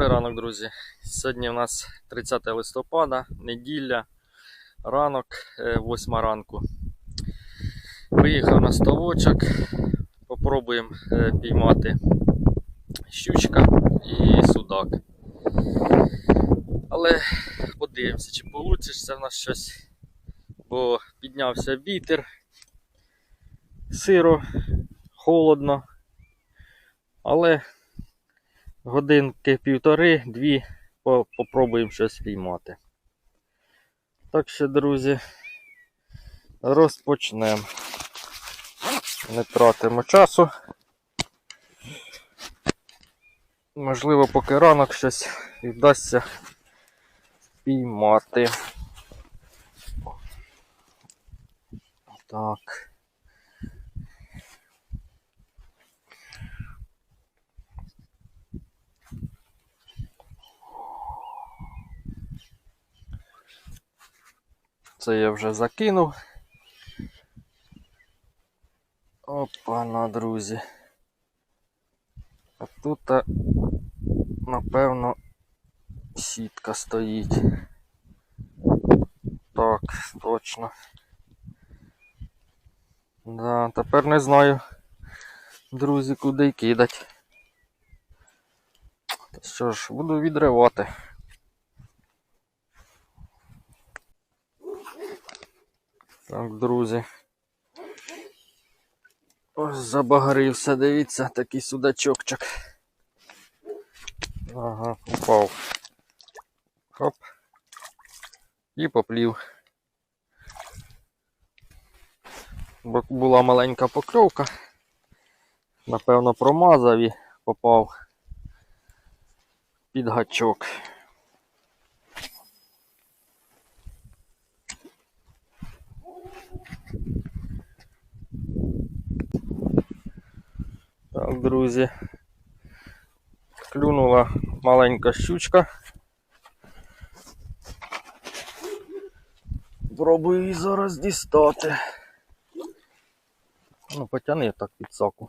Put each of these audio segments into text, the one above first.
Добрий ранок, друзі. Сьогодні у нас 30 листопада, неділя, ранок, 8 ранку. Виїхав на ставочок. Попробуємо е, піймати щучка і судак. Але подивимося, чи вийде в нас щось. Бо піднявся вітер, сиро, холодно. Але годинки півтори-дві по- попробуємо щось піймати. Так що, друзі, розпочнемо. Не тратимо часу. Можливо, поки ранок щось вдасться піймати. Так. Це я вже закинув. Опа, на друзі. А тут, напевно, сітка стоїть. Так, точно. Да, тепер не знаю, друзі, куди й кидать. Що ж, буду відривати. Так, друзі. Ось забагрився, дивіться, такий судачокчик. Ага, упав. Хоп. І поплів. Бо була маленька покльовка. Напевно, промазав і попав під гачок. Друзі. Клюнула маленька щучка. Пробую її зараз дістати. Ну, потяни так під соку.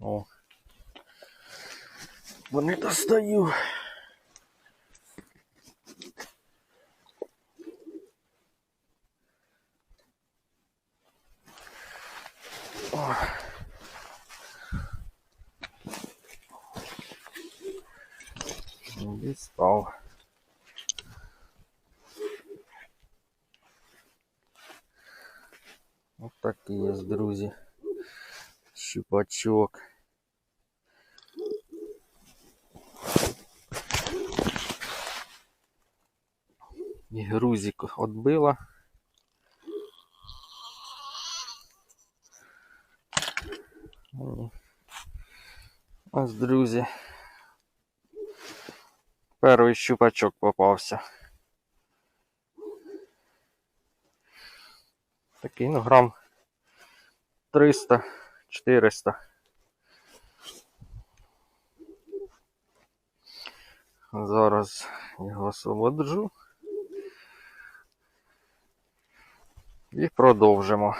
О. Вони достаю. О. Дістав. Ось такий є, друзі. Щупачок. І грузик. Ой. Ось, друзі. Перший щупачок попався. Такий, ну, грам 300-400. Зараз його освободжу. І продовжимо.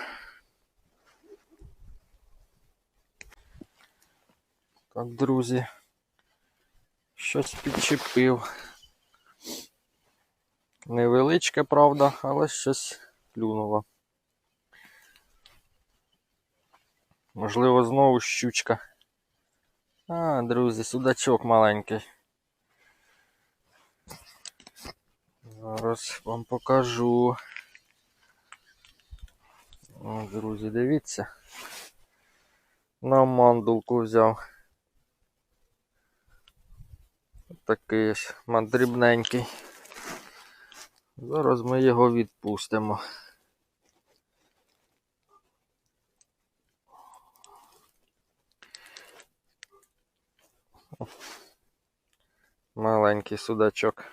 Так, друзі. Щось підчепив. Невеличке, правда, але щось клюнуло. Можливо, знову щучка. А, друзі, судачок маленький. Зараз вам покажу. О, друзі, дивіться. На мандулку взяв. Такий ось мандрібненький. Зараз ми його відпустимо. Маленький судачок.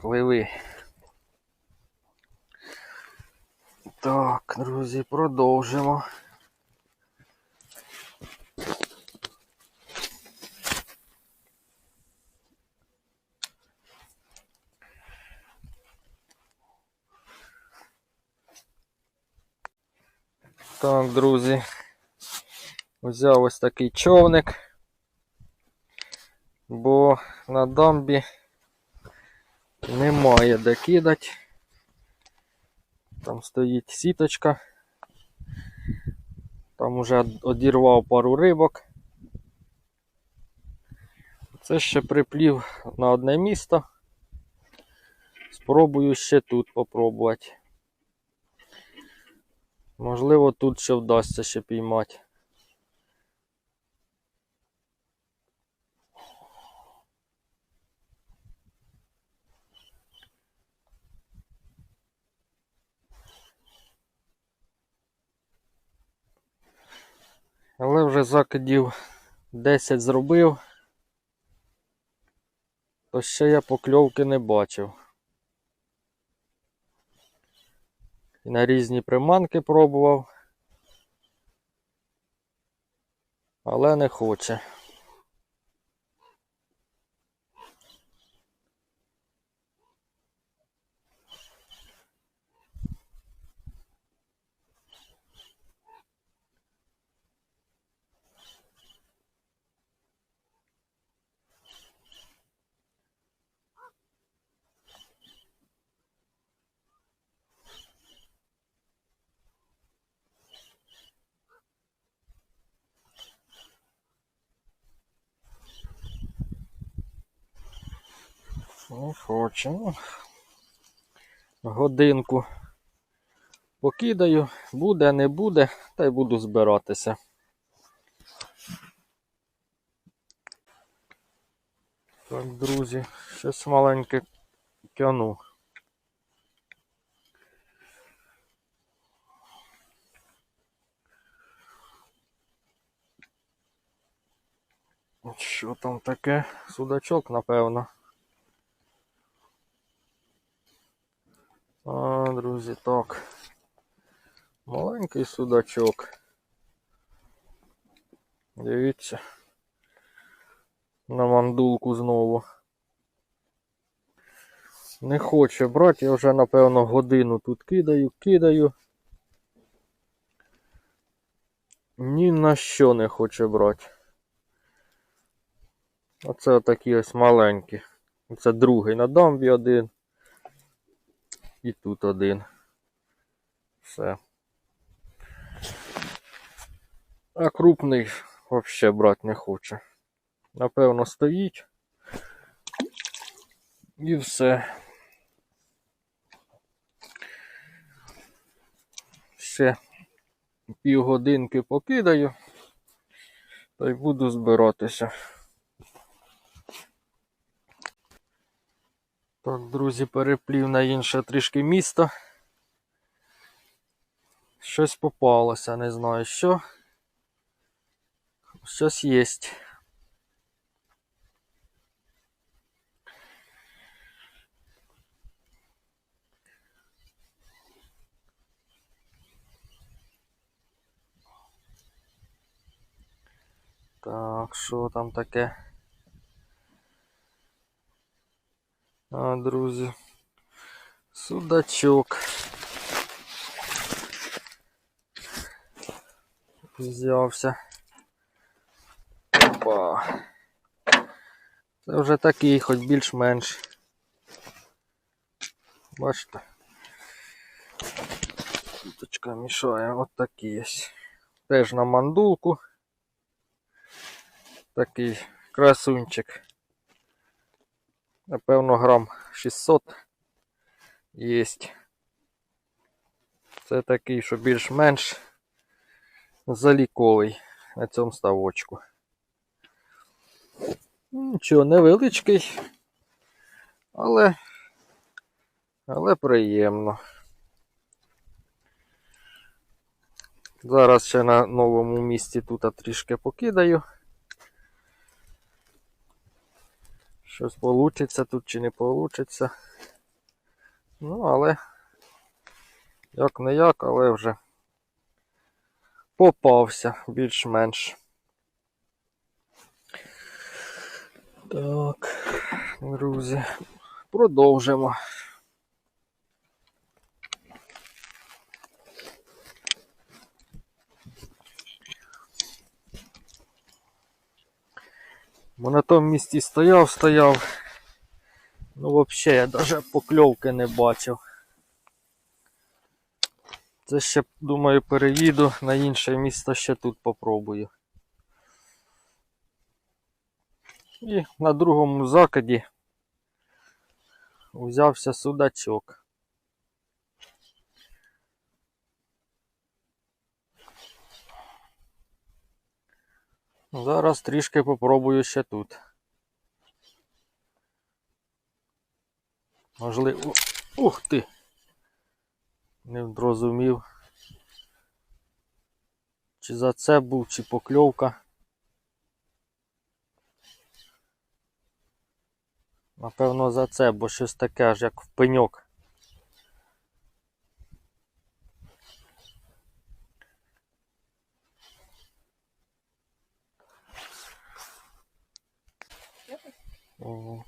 Пливи. Так, друзі, продовжимо. Так, друзі. Взяв ось такий човник, бо на дамбі немає де кидати. Там стоїть сіточка. Там уже одірвав пару рибок. Це ще приплів на одне місто. Спробую ще тут попробувати. Можливо, тут ще вдасться ще піймати. Але вже закидів 10 зробив, то ще я покльовки не бачив. І на різні приманки пробував, але не хоче. Не хоче. Ну, годинку покидаю, буде, не буде, та й буду збиратися. Так, друзі, щось маленьке тяну. Що там таке? Судачок, напевно. А, друзі, так. Маленький судачок. Дивіться. На мандулку знову. Не хоче брати, я вже напевно годину тут кидаю, кидаю. Ні на що не хоче брати. Оце отакі ось маленькі. Це другий на дамбі один. І тут один. Все. А крупний взагалі брати не хоче. Напевно, стоїть. І все. Ще півгодинки покидаю. Та й буду збиратися. Так, друзі, переплів на інше трішки місто. Щось попалося, не знаю що. Щось є. Так, що там таке? А, друзі. Судачок. Взявся. Опа. Це вже такий, хоч більш-менш. Бачите? Суточка мішає, от такий ось. Теж на мандулку. Такий красунчик. Напевно, грам 600 єсть. Це такий, що більш-менш заліковий на цьому ставочку. Нічого, невеличкий, але, але приємно. Зараз ще на новому місці тут трішки покидаю. Щось вийде тут чи не вийде. Ну, але як не як, але вже попався більш-менш. Так, друзі, продовжимо. Бо на тому місці стояв, стояв. Ну, взагалі, я навіть покльовки не бачив. Це ще, думаю, переїду на інше місто, ще тут попробую. І на другому закиді взявся судачок. Зараз трішки попробую ще тут. Можливо. Ух ти! Не зрозумів. Чи за це був, чи покльовка. Напевно, за це, бо щось таке аж як в пеньок.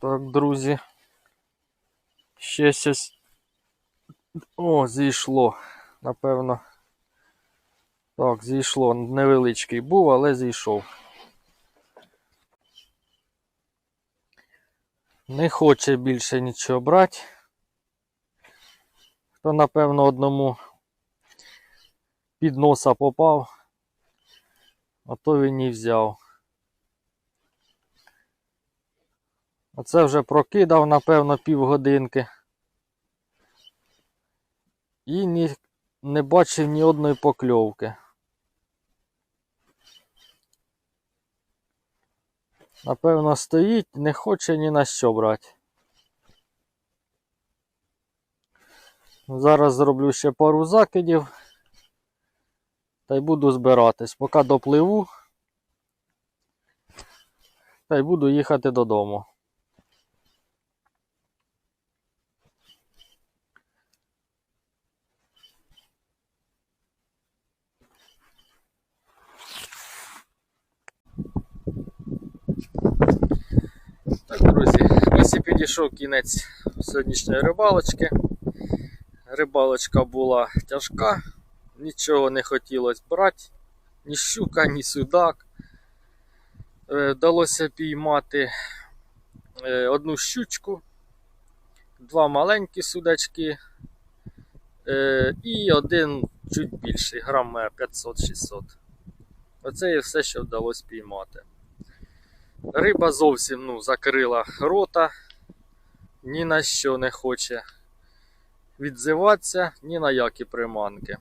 Так, друзі. Ще щось. О, зійшло. Напевно. Так, зійшло. Невеличкий був, але зійшов. Не хоче більше нічого брати. Хто, напевно, одному під носа попав, а то він і взяв. Оце вже прокидав, напевно, півгодинки. І ні, не бачив ні одної покльовки. Напевно, стоїть, не хоче ні на що брати. Зараз зроблю ще пару закидів. Та й буду збиратись. Поки допливу. Та й буду їхати додому. Так, друзі, ось і підійшов кінець сьогоднішньої рибалочки. Рибалочка була тяжка, нічого не хотілося брати, ні щука, ні судак. Е, Вдалося піймати е, одну щучку, два маленькі судачки е, і один чуть більший, грам е, 500-600. Оце і все, що вдалося піймати. Риба зовсім ну, закрила рота, ні на що не хоче відзиватися, ні на які приманки.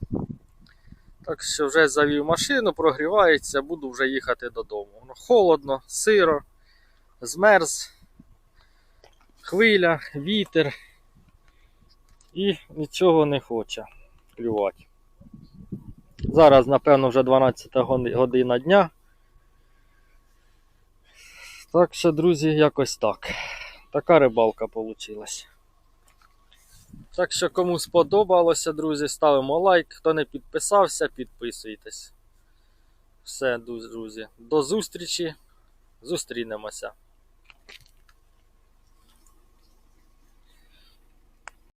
Так що вже завів машину, прогрівається, буду вже їхати додому. Ну, холодно, сиро, змерз, хвиля, вітер і нічого не хоче клювати. Зараз, напевно, вже 12 година дня. Так що, друзі, якось так. Така рибалка вийшла. Так що, кому сподобалося, друзі, ставимо лайк. Хто не підписався, підписуйтесь. Все, друзі. До зустрічі. Зустрінемося.